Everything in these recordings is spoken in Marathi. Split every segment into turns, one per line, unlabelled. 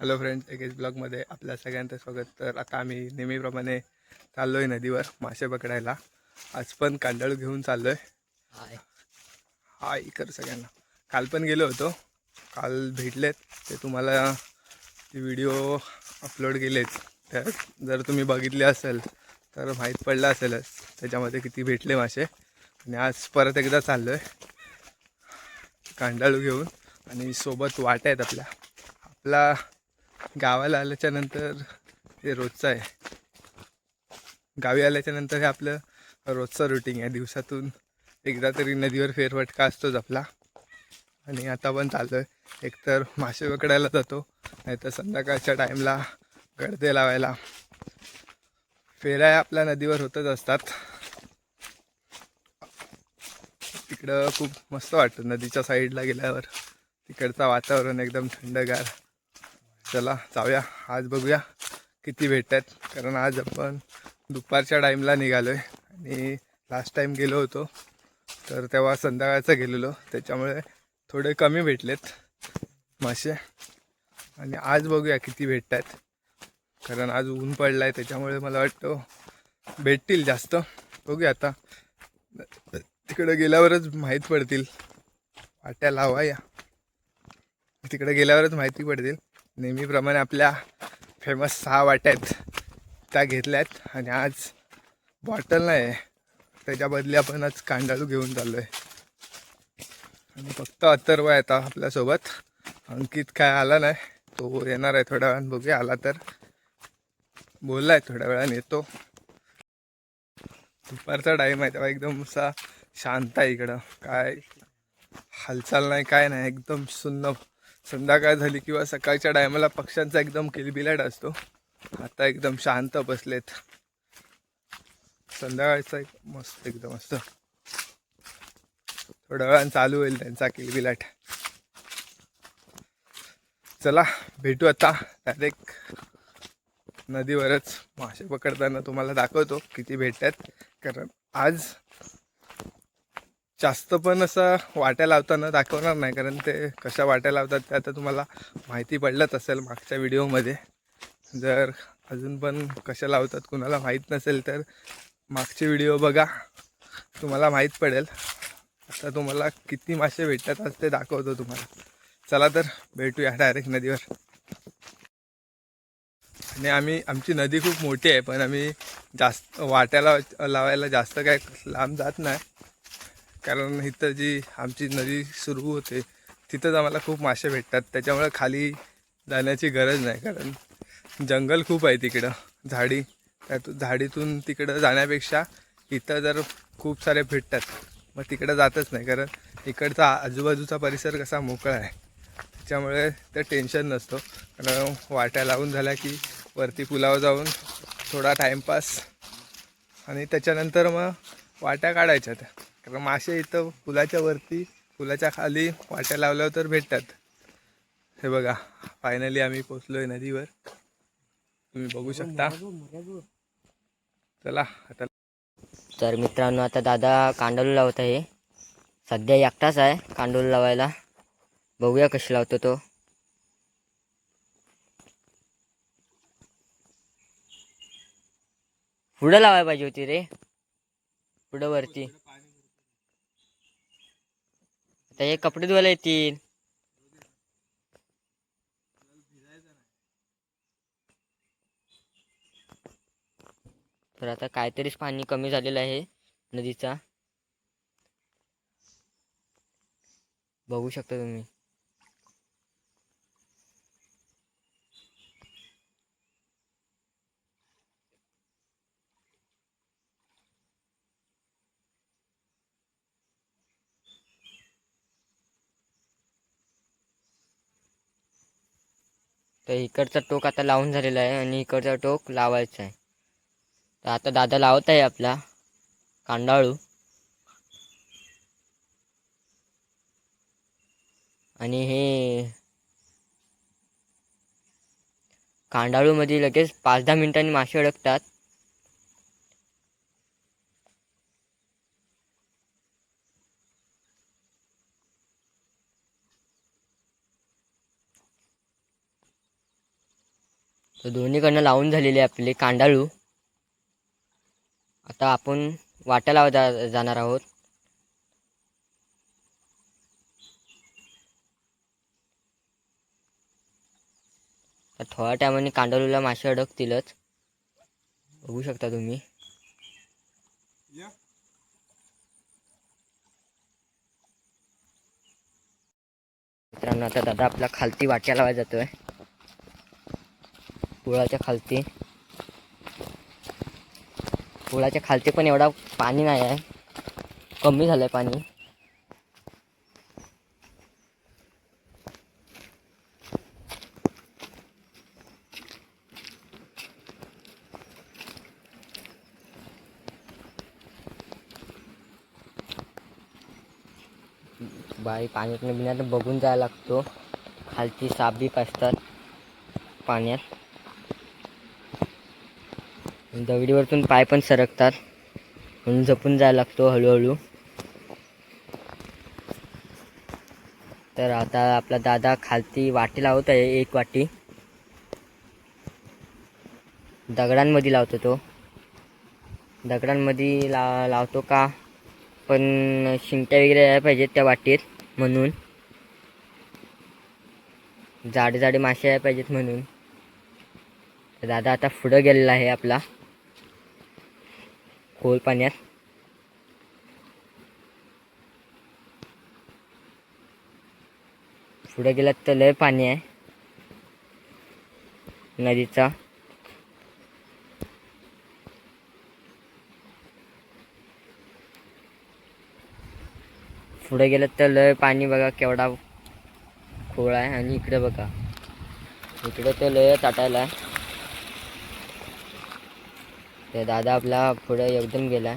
हॅलो फ्रेंड्स एकेच ब्लॉगमध्ये आपल्या सगळ्यांचं स्वागत. तर आता आम्ही नेहमीप्रमाणे चाललो आहे नदीवर मासे पकडायला. आज पण कांदळ घेऊन चाललो आहे
हाय.
हाय कर सगळ्यांना. काल पण गेलो होतो. काल भेटलेत. ते तुम्हाला ती व्हिडिओ अपलोड केलेत. तर जर तुम्ही बघितले असेल तर माहीत पडलं असेलच त्याच्यामध्ये किती भेटले मासे. आणि आज परत एकदा चाललो आहे कांडाळू घेऊन. आणि सोबत वाट्या आहेत आपल्या. आपला गावाला आल्याच्यानंतर हे रोजचं आहे. गावी आल्याच्यानंतर हे आपलं रोजचं रुटीन आहे. दिवसातून एकदा तरी नदीवर फेरवटका असतोच आपला. आणि आता पण चाललो आहे. एकतर मासे पकडायला जातो नाहीतर संध्याकाळच्या टाईमला गडदे लावायला. फेऱ्या आपल्या नदीवर होतच असतात. तिकडं खूप मस्त वाटतं नदीच्या साईडला गेल्यावर. तिकडचं वातावरण एकदम थंडगार. चला जाऊया. आज बघूया किती भेटतात. कारण आज आपण दुपारच्या टाईमला निघालो आहे आणि लास्ट टाईम गेलो होतो. तर तेव्हा संध्याकाळचं गेलेलो. त्याच्यामुळे थोडे कमी भेटलेत मासे. आणि आज बघूया किती भेटतात. कारण आज ऊन पडलं आहे त्याच्यामुळे मला वाटतं भेटतील जास्त. बघूया आता. तिकडं गेल्यावरच माहीत पडतील. वाट्या लावा या तिकडे गेल्यावरच माहिती पडतील. नेहमीप्रमाणे आपल्या फेमस सहा वाट्या आहेत त्या घेतल्यात आणि आज बॉटल नाही आहे त्याच्या बदली आपण आज कांडाळू घेऊन चाललो आहे आणि फक्त अथर्व आहे आता आपल्यासोबत. अंकित काय आला नाही तो येणार आहे थोड्या वेळानं बघूया आला तर. बोलला आहे थोड्या वेळाने येतो. दुपारचा टाईम आहे तेव्हा एकदम असा शांत आहे इकडं. काय हालचाल नाही काय नाही एकदम सुन्न संध्याकाळ झाली किंवा सकाळच्या टायमाला पक्ष्यांचा एकदम किलबिलाट असतो. आता एकदम शांत बसलेत. संध्याकाळचा एक मस्त एकदम असतं. थोड्या वेळानं चालू होईल त्यांचा किलबिलाट. चला भेटू आता. डायरेक्ट नदीवरच मासे पकडताना तुम्हाला दाखवतो किती भेटतात. कारण आज जास्त पण असं वाट्या लावताना दाखवणार नाही कारण ते कशा वाट्या लावतात ते आता तुम्हाला माहिती पडलंच असेल मागच्या व्हिडिओमध्ये. जर अजून पण कशा लावतात कुणाला माहीत नसेल तर मागचे व्हिडिओ बघा तुम्हाला माहीत पडेल. आता तुम्हाला किती मासे भेटतात आज ते दाखवतो तुम्हाला. चला तर भेटूया डायरेक्ट नदीवर. आणि आम्ही आमची नदी खूप मोठी आहे पण आम्ही जास्त वाट्याला लावायला जास्त काय लांब जात नाही. कारण इथं जी आमची नदी सुरू होते तिथंच आम्हाला खूप मासे भेटतात. त्याच्यामुळे खाली जाण्याची गरज नाही कारण जंगल खूप आहे तिकडं. झाडी त्यातून झाडीतून तिकडं जाण्यापेक्षा इथं जर खूप सारे भेटतात मग तिकडं जातच नाही कारण इकडचा आजूबाजूचा परिसर कसा मोकळा आहे. त्याच्यामुळे ते टेन्शन नसतो. कारण वाट्या लावून झाल्या की वरती पुलावर जाऊन थोडा टाईमपास आणि त्याच्यानंतर मग वाट्या काढायच्या त्या. कारण मासे इथं पुलाच्या वरती पुलाच्या खाली वाट्या लावल्यावर तर भेटतात. हे बघा फायनली आम्ही पोचलोय नदीवर. तुम्ही बघू शकता. चला आता
तर मित्रांनो आता दादा कांडोल लावत आहे. सध्या एकटाच आहे कांडोल लावायला. बघूया कशी लावतो तो. पुढं लावायला पाहिजे होती रे. पुढं वरती. आता हे कपडे धुवायला येतील. तर आता काहीतरीच पाणी कमी झालेलं आहे नदीचा. बघू शकता तुम्ही. तर इकडचा टोक आता लावून झालेला आहे आणि इकडचा टोक लावायचा आहे. तर आता दादा लावत आहे आपला कांडाळू. आणि हे कांडाळूमध्ये लगेच पाच दहा मिनिटांनी मासे अडकतात. तर दोन्हीकडनं लावून झालेले आपले कांडाळू. आता आपण वाटा लावा जा जाणार आहोत. तर थोड्या टायमाने कांडाळूला मासे अडकतीलच. बघू शकता तुम्ही. मित्रांनो आता दादा आपला खालती वाट्या लावायला जातोय. पुळाच्या खालती. पुळाच्या खालती पण एवढा पाणी नाही आहे. कमी झालंय पाणी. बाई पाण्यात बिण्यात बघून जायला लागतो. खालची साप असतात पाण्यात. दगडीवरतून पाय पण सरकतात. म्हणून जपून जायला लागतो हळूहळू. तर आता आपला दादा खालती वाटी लावत आहे एक वाटी. दगडांमध्ये लावतो तो. दगडांमध्ये ला लावतो का? पण शिंट्या वगैरे यायला पाहिजेत त्या वाटीत म्हणून. जाडे जाडे मासे यायला पाहिजेत म्हणून. दादा आता पुढं गेलेला आहे आपला. खोल पाण्यात. पुढे गेलात तर लय पाणी आहे. नदीचा. पुढे गेलं तर लय पाणी बघा केवढा खोळ आहे. आणि इकडे बघा. इकडे तर लय ताटायला आहे. तर दादा आपला पुढं एकदम गेला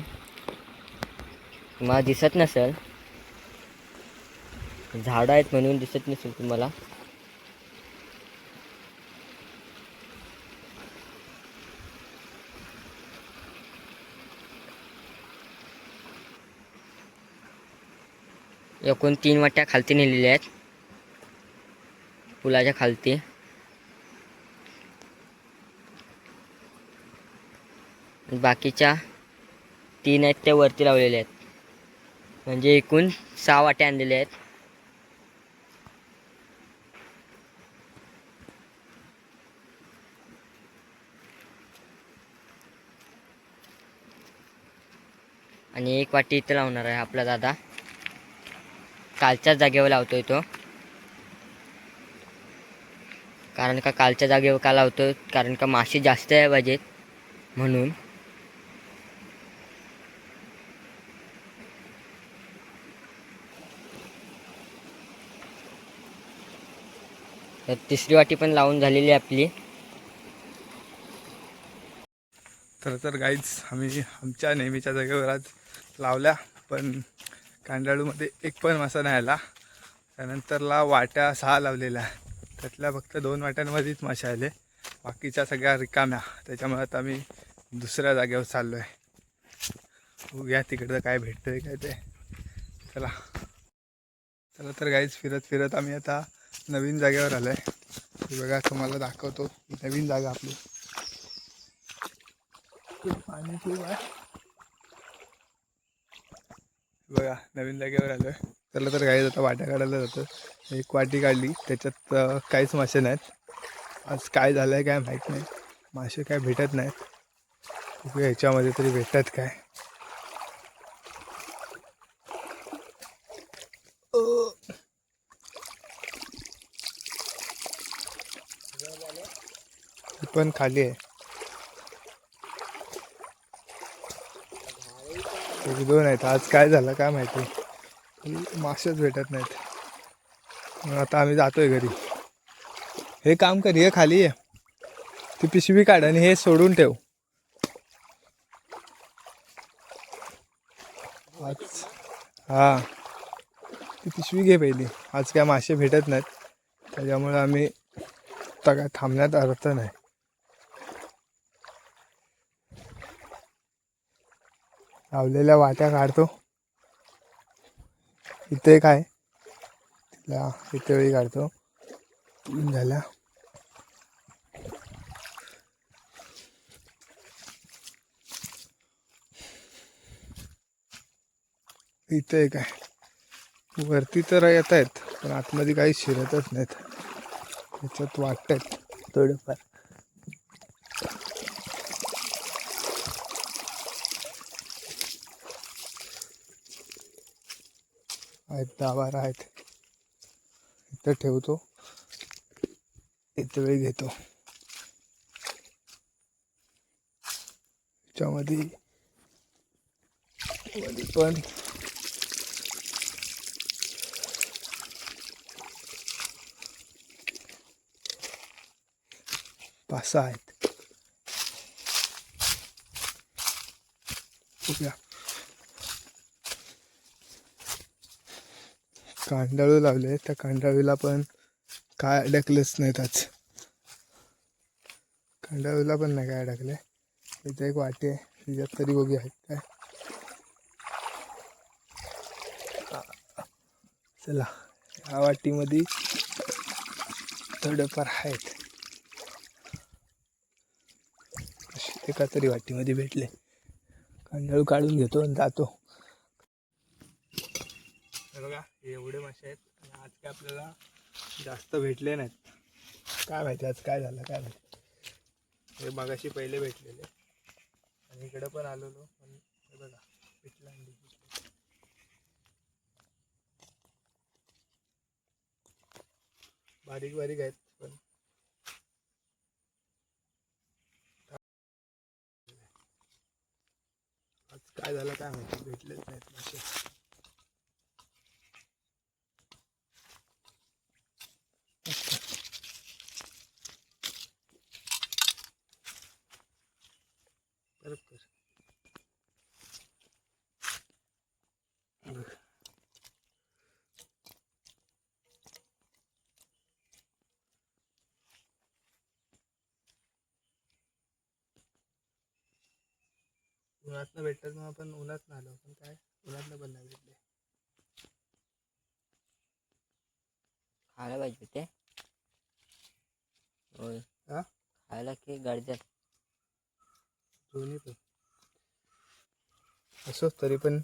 तुम्हाला दिसत नसेल. झाडं आहेत म्हणून दिसत नसेल तुम्हाला. एकूण तीन वाट्या खालती नेलेल्या आहेत. पुलाच्या खालती. बाकीच्या तीन आहेत त्या वरती लावलेल्या आहेत. म्हणजे एकूण सहा वाट्या आणलेल्या आहेत. आणि एक वाटी इथं लावणार आहे आपला दादा. कालच्याच जागेवर लावतोय तो. कारण का कालच्या जागेवर का लावतोय? कारण का मासे जास्त आहे पाहिजेत म्हणून. तर तिसरी वाटी पण लावून झालेली आहे आपली.
तर तर गाईज आम्ही आमच्या नेहमीच्या जागेवर आज लावल्या पण कांडाळूमध्ये एक पण मासा नाही आला. त्यानंतरला वाट्या सहा लावलेल्या. त्यातल्या फक्त दोन वाट्यांमध्येच मासे आले. बाकीच्या सगळ्या रिकाम्या. त्याच्यामुळे आता आम्ही दुसऱ्या जागेवर चाललो आहे उघ्या तिकडं काय भेटतंय काय ते. चला. चला तर गाईज फिरत फिरत आम्ही आता नवीन जागेवर आलं आहे बघा तुम्हाला दाखवतो. नवीन जागा आपली. खूप पाणी खूप आहे. बघा नवीन जागेवर आलो आहे चला तर काही जातं वाट्या काढायला जातं एक वाटी काढली. त्याच्यात काहीच मासे नाहीत. आज काय झालं आहे काय माहीत नाही. मासे काय भेटत नाहीत. ह्याच्यामध्ये तरी भेटतात काय. पण खाली आहे. एक दोन आहेत. आज काय झालं काय माहिती. मासेच भेटत नाहीत. आता आम्ही जातोय घरी. हे काम कर हे खाली आहे ती पिशवी काढ आणि हे सोडून ठेव. आज हा. ती पिशवी घे पहिली. आज काय मासे भेटत नाहीत. त्याच्यामुळे आम्ही आता काय थांबण्यात अर्थ नाही. लावलेल्या वाट्या काढतो. इथे काय? तिला इथे वेळी काढतो. झाल्या इथे काय? वरती तर येत आहेत पण आतमध्ये काही शिरतच नाहीत. त्याच्यात वाटत थोडेफार. आहेत, दहा बारा आहेत. इथं ठेवतो इथं वेळ घेतो. त्याच्यामध्ये पण पाच सहा आहेत. बघूया. कांडाळू लावले. त्या कांडाळूला पण काय अडकलेच नाहीत आज. कांडाळूला पण नाही काय अडकले. इथे एक वाटी आहे. तिच्यात तरी बघूया आहेत काय? चला या वाटीमध्ये थोडंफार आहेत. एका तरी वाटीमध्ये भेटले. कांडाळू काढून घेतो आणि जातो हे बघा हे एवढे मासे आहेत आणि आज काय आपल्याला जास्त भेटले नाहीत. काय माहिती आज काय झालं काय माहिती. हे मगाशी पहिले भेटलेले. आणि इकडं पण आलेलो पण हे बघा भेटलं अंडी बारीक बारीक आहेत पण आज काय झालं काय माहिती भेटलेच नाहीत मासे परत कर बघ. उन्हातनं भेटतात मग आपण उन्हात आलो. पण काय? उन्हातनं पण नाही भेटले.
खायला पाहिजे ते होय.
हा?
खायला की गडजात
दोन्ही पण. असो तरी पण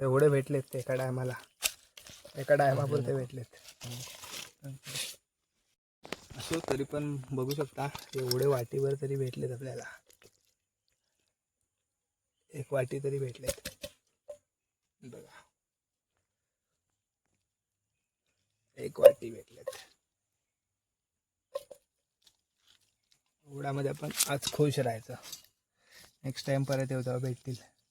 एवढे भेटलेत ते एका टायमाला. एका टायमापुरते भेटलेत. असो तरी पण बघू शकता एवढे वाटीवर तरी भेटलेत आपल्याला. एक वाटी तरी भेटलेत. बघा. एक वाटी भेटलेत. एवढ्यामध्ये आपण आज खुश राहायचं. नेक्स्ट टाइम परत येऊ तेव्हा भेटतील.